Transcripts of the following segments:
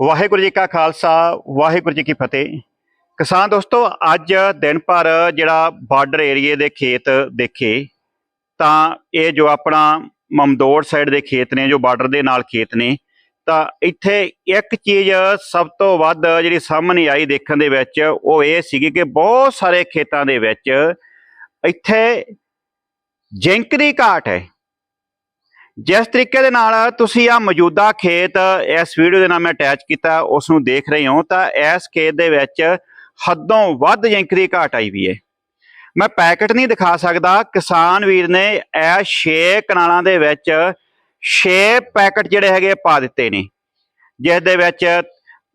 ਵਾਹਿਗੁਰੂ ਜੀ ਕਾ ਖਾਲਸਾ, ਵਾਹਿਗੁਰੂ ਜੀ ਕੀ ਫਤਿਹ। ਕਿਸਾਨ ਦੋਸਤੋ, ਅੱਜ ਦਿਨ ਭਰ ਜਿਹੜਾ ਬਾਰਡਰ ਏਰੀਏ ਦੇ ਖੇਤ ਦੇਖੇ, ਤਾਂ ਇਹ ਜੋ ਆਪਣਾ ਮਮਦੋੜ ਸਾਈਡ ਦੇ ਖੇਤ ਨੇ, ਜੋ ਬਾਰਡਰ ਦੇ ਨਾਲ ਖੇਤ ਨੇ, ਤਾਂ ਇੱਥੇ ਇੱਕ ਚੀਜ਼ ਸਭ ਤੋਂ ਵੱਧ ਜਿਹੜੀ ਸਾਹਮਣੇ ਆਈ ਦੇਖਣ ਦੇ ਵਿੱਚ, ਉਹ ਇਹ ਸੀਗੀ ਕਿ ਬਹੁਤ ਸਾਰੇ ਖੇਤਾਂ ਦੇ ਵਿੱਚ ਇੱਥੇ ਜਿੰਕ ਦੀ ਘਾਟ ਹੈ। ਜਿਸ ਤਰੀਕੇ ਦੇ ਨਾਲ ਤੁਸੀਂ ਆ ਮੌਜੂਦਾ ਖੇਤ, ਇਸ ਵੀਡੀਓ ਦੇ ਨਾਲ ਮੈਂ ਅਟੈਚ ਕੀਤਾ ਉਸ ਨੂੰ ਦੇਖ ਰਹੇ ਹੋ, ਤਾਂ ਇਸ ਖੇਤ ਦੇ ਵਿੱਚ ਹੱਦੋਂ ਵੱਧ ਜਿੰਕ ਦੀ ਘਾਟ ਆਈ ਵੀ ਹੈ ਮੈਂ ਪੈਕਟ ਨਹੀਂ ਦਿਖਾ ਸਕਦਾ, ਕਿਸਾਨ ਵੀਰ ਨੇ ਇਹ 6 ਕਨਾਲਾਂ ਦੇ ਵਿੱਚ 6 ਪੈਕਟ ਜਿਹੜੇ ਹੈਗੇ ਪਾ ਦਿੱਤੇ ਨੇ। ਜਿਸ ਦੇ ਵਿੱਚ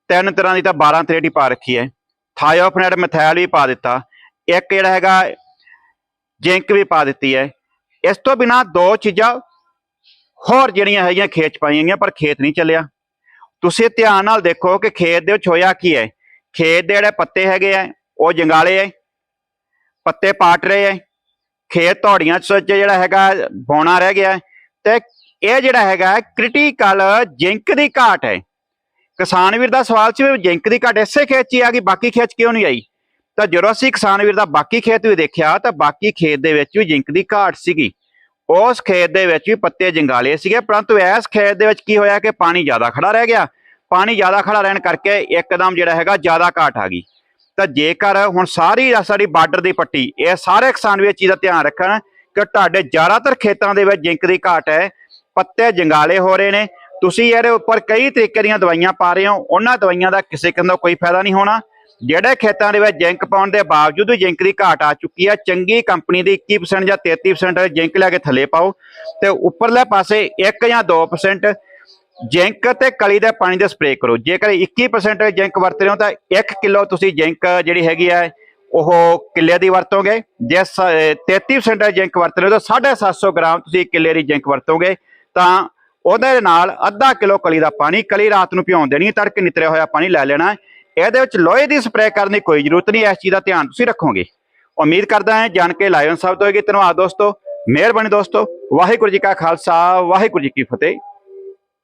ਤਿੰਨ ਤਰ੍ਹਾਂ ਦੀ ਤਾਂ 12 ਤਰੇਟੀ ਪਾ ਰੱਖੀ ਹੈ। ਥਾਇਓਫਨੇਟ ਮਿਥਾਇਲ ਵੀ ਪਾ ਦਿੱਤਾ। ਇੱਕ ਜਿਹੜਾ ਹੈਗਾ ਜਿੰਕ ਵੀ ਪਾ ਦਿੱਤੀ ਹੈ। ਇਸ ਤੋਂ ਬਿਨਾ ਦੋ ਚੀਜ਼ਾਂ ਹੋਰ ਜਿਹੜੀਆਂ ਹੈਗੀਆਂ ਖੇਤ ਪਾਈਆਂ ਗਈਆਂ ਪਰ ਖੇਤ ਨਹੀਂ ਚੱਲਿਆ। ਤੁਸੀਂ ਧਿਆਨ ਨਾਲ ਦੇਖੋ ਕਿ ਖੇਤ ਦੇ ਵਿੱਚ ਹੋਇਆ ਕੀ ਹੈ। ਖੇਤ ਦੇ ਜਿਹੜੇ ਪੱਤੇ ਹੈਗੇ ਆ ਉਹ ਜੰਗਾਲੇ ਐ ਪੱਤੇ ਪਾਟ ਰਹੇ ਐ ਖੇਤ ਧੌੜੀਆਂ 'ਚ ਜਿਹੜਾ ਹੈਗਾ ਬੌਣਾ ਰਹਿ ਗਿਆ। ਹੈ, ਤੇ ਇਹ ਜਿਹੜਾ ਹੈਗਾ ਕ੍ਰਿਟੀਕਲ ਜਿੰਕ ਦੀ ਘਾਟ ਹੈ। ਕਿਸਾਨ ਵੀਰ ਦਾ ਸਵਾਲ ਸੀ ਜਿੰਕ ਦੀ ਘਾਟ ਇਸੇ ਖੇਤ 'ਚ ਹੀ ਆ ਗਈ ਬਾਕੀ ਖੇਤ 'ਚ ਕਿਉਂ ਨਹੀਂ ਆਈ? ਤਾਂ ਜਦੋਂ ਅਸੀਂ ਕਿਸਾਨ ਵੀਰ ਦਾ ਬਾਕੀ ਖੇਤ ਵੀ ਦੇਖਿਆ ਤਾਂ ਬਾਕੀ ਖੇਤ ਦੇ ਵਿੱਚ ਵੀ ਜਿੰਕ ਦੀ ਘਾਟ ਸੀਗੀ। ਉਸ ਖੇਤ ਦੇ ਵਿੱਚ ਵੀ ਪੱਤੇ ਜੰਗਾਲੇ ਸੀਗੇ, ਪਰੰਤੂ ਇਸ ਖੇਤ ਦੇ ਵਿੱਚ ਕੀ ਹੋਇਆ ਕਿ ਪਾਣੀ ਜ਼ਿਆਦਾ ਖੜਾ ਰਹਿ ਗਿਆ। ਪਾਣੀ ਜ਼ਿਆਦਾ ਖੜਾ ਰਹਿਣ ਕਰਕੇ ਇੱਕਦਮ ਜਿਹੜਾ ਹੈਗਾ ਜ਼ਿਆਦਾ ਘਾਟ ਆ ਗਈ। ਤਾਂ ਜੇਕਰ ਹੁਣ ਸਾਰੀ ਸਾਡੀ ਬਾਰਡਰ ਦੀ ਪੱਟੀ, ਇਹ ਸਾਰੇ ਕਿਸਾਨ ਵੀ ਇਹ ਚੀਜ਼ ਦਾ ਧਿਆਨ ਰੱਖਣ ਕਿ ਤੁਹਾਡੇ ਜ਼ਿਆਦਾਤਰ ਖੇਤਾਂ ਦੇ ਵਿੱਚ ਜਿੰਕ ਦੀ ਘਾਟ ਹੈ, ਪੱਤੇ ਜੰਗਾਲੇ ਹੋ ਰਹੇ ਨੇ, ਤੁਸੀਂ ਇਹਦੇ ਉੱਪਰ ਕਈ ਤਰੀਕੇ ਦੀਆਂ ਦਵਾਈਆਂ ਪਾ ਰਹੇ ਹੋ, ਉਹਨਾਂ ਦਵਾਈਆਂ ਦਾ ਕਿਸੇ ਕਿਸਮ ਦਾ ਕੋਈ ਫਾਇਦਾ ਨਹੀਂ ਹੋਣਾ। ਜਿਹੜੇ ਖੇਤਾਂ ਦੇ ਵਿੱਚ ਜਿੰਕ ਪਾਉਣ ਦੇ ਬਾਵਜੂਦ ਵੀ ਜਿੰਕ ਦੀ ਘਾਟ ਆ ਚੁੱਕੀ ਆ, ਚੰਗੀ ਕੰਪਨੀ ਦੀ 21% ਜਾਂ 33% ਜਿੰਕ ਲੈ ਕੇ ਥੱਲੇ ਪਾਓ ਤੇ ਉੱਪਰਲੇ ਪਾਸੇ 1 ਜਾਂ 2% ਜਿੰਕ ਤੇ ਕਲੀ ਦੇ ਪਾਣੀ ਦੇ ਸਪਰੇਅ ਕਰੋ। ਜੇਕਰ 21% ਜਿੰਕ ਵਰਤ ਰਹੇ ਹੋ ਤਾਂ 1 ਕਿਲੋ ਤੁਸੀਂ ਜਿੰਕ ਜਿਹੜੀ ਹੈਗੀ ਆ, ਉਹ ਕਿੱਲੇ ਦੀ ਵਰਤੋਗੇ। ਜੇ ਸ- ਅਹ 33% ਜਿੰਕ ਵਰਤ ਰਹੇ ਹੋ ਤਾਂ 750 ਗ੍ਰਾਮ ਤੁਸੀਂ ਕਿੱਲੇ ਦੀ ਜਿੰਕ ਵਰਤੋਗੇ। ਤਾਂ ਉਹਦੇ ਨਾਲ ਅੱਧਾ ਕਿਲੋ ਕਲੀ ਦਾ ਪਾਣੀ, ਕਲੀ ਰਾਤ ਨੂੰ ਭਿਉਣ ਦੇਣੀ, ਤੜਕੇ ਨਿਤਰਿਆ ਹੋਇਆ ਪਾਣੀ ਲੈ ਲੈਣਾ। ਇਹਦੇ ਵਿੱਚ ਲੋਹੇ ਦੀ ਸਪਰੇਅ ਕਰਨ ਦੀ ਕੋਈ ਜ਼ਰੂਰਤ ਨਹੀਂ, ਇਸ ਚੀਜ਼ ਦਾ ਧਿਆਨ ਤੁਸੀਂ ਰੱਖੋਗੇ। ਉਮੀਦ ਕਰਦਾ ਹਾਂ ਜਾਣ ਕੇ ਲਾਇਨ ਸਾਹਿਬ ਤੋਂ ਹੋਏਗੀ। ਧੰਨਵਾਦ ਦੋਸਤੋ, ਮਿਹਰਬਾਨੀ ਦੋਸਤੋ, ਵਾਹਿਗੁਰੂ ਜੀ ਕਾ ਖਾਲਸਾ, ਵਾਹਿਗੁਰੂ ਜੀ ਕੀ ਫਤਿਹ।